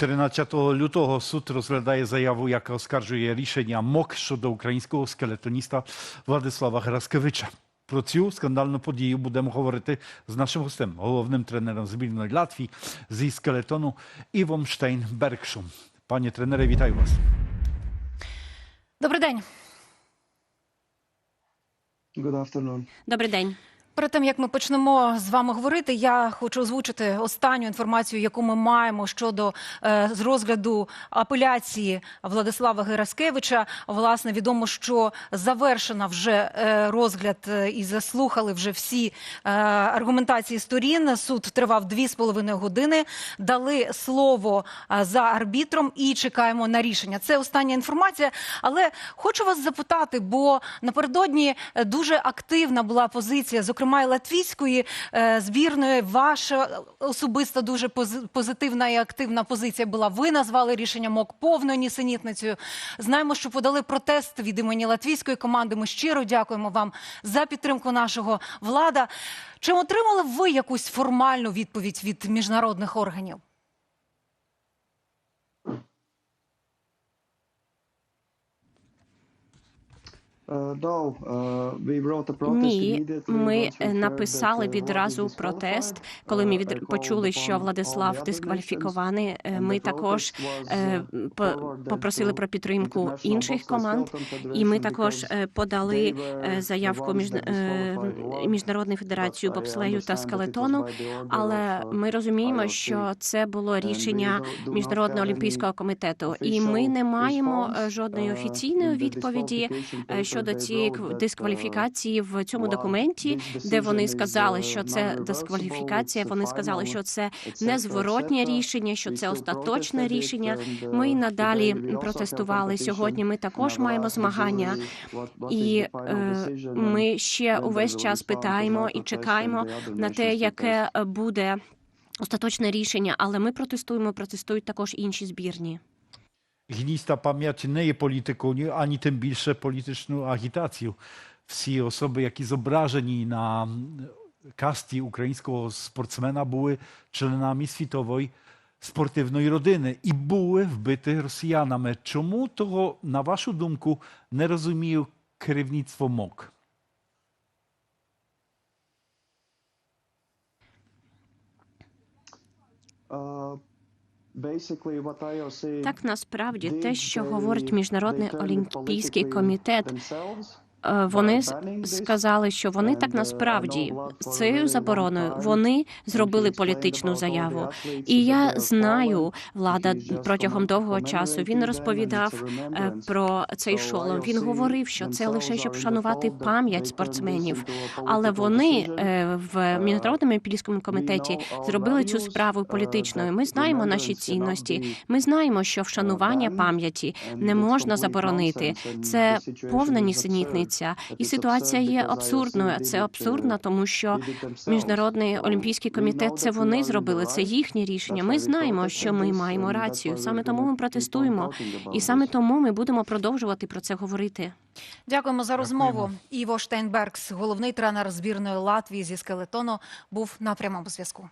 13 лютого суд розглядає заяву, яка оскаржує рішення МОК щодо українського скелетоніста Владислава Гераскевича. Про цю скандальну подію будемо говорити з нашим гостем, головним тренером збірної Латвії зі скелетону Івом Штейн-Бергшом. Пане тренере, вітаю вас. Добрий день. Good afternoon. Добрий день. Перед тим як ми почнемо з вами говорити, я хочу озвучити останню інформацію, яку ми маємо щодо е, з розгляду апеляції Владислава Гераскевича. Власне, відомо, що завершена вже е, розгляд е, і заслухали вже всі е, аргументації сторін. Суд тривав дві з половиною години. Дали слово е, за арбітром і чекаємо на рішення. Це остання інформація. Але хочу вас запитати, бо напередодні е, дуже активна була позиція, зокрема і латвійської е, збірної. Ваша особиста дуже пози- позитивна і активна позиція була. Ви назвали рішення МОК повною нісенітницею. Знаємо, що подали протест від імені латвійської команди. Ми щиро дякуємо вам за підтримку нашого влада. Чи отримали ви якусь формальну відповідь від міжнародних органів? Ні, ми е, написали uh, відразу протест, коли ми Uh, від почули, що Владислав дискваліфікований. Е, Ми також е, uh, попросили про підтримку інших команд, і ми також е, подали е, заявку між But I бобслею та скелетону. Але uh, ми розуміємо, що це було рішення міжнародного олімпійського комітету, і ми не маємо е, жодної uh, офіційної відповіді е, paper щодо цієї uh, дискваліфікації в цьому документі, де вони сказали, uh, що це дискваліфікація. Вони сказали, що це незворотнє рішення, що це остаточне рішення. uh, Ми й надалі протестували. Сьогодні ми також маємо змагання. І е, ми ще увесь час питаємо і чекаємо на те, яке е, буде остаточне рішення. Але ми протестуємо, протестують також інші збірні. Гнізда пам'ять не є політикою, ані тим більше політичною агітацією. Всі особи, які зображені на м, касті українського спортсмена, були членами світової спортивної родини і були вбиті росіянами. Чому того, на вашу думку, не розуміє керівництво МОК? Uh, basically what IOC Так насправді те, що говорить міжнародний олімпійський комітет. Themselves. Е, Вони сказали, що вони так uh, насправді a цією забороною вони зробили політичну заяву. І я знаю влада протягом довгого часу. Він розповідав е, про цей шолом. Він говорив, що це лише щоб вшанувати пам'ять спортсменів. Але вони е, в Uh, міжнародному олімпійському комітеті зробили цю справу uh, політичною. Ми знаємо наші цінності. Ми знаємо, що вшанування пам'яті не можна заборонити. Це повна нісенітниця. Absurd. І ситуація є абсурдною. Це абсурдно, тому що. Міжнародний олімпійський комітет це вони зробили. Це їхнє рішення. Ми знаємо, що ми маємо рацію. Саме тому ми протестуємо, і саме тому ми будемо продовжувати про це говорити. Дякуємо за розмову. Іво Штейнбергс, головний тренер збірної Латвії зі скелетону, був на прямому зв'язку.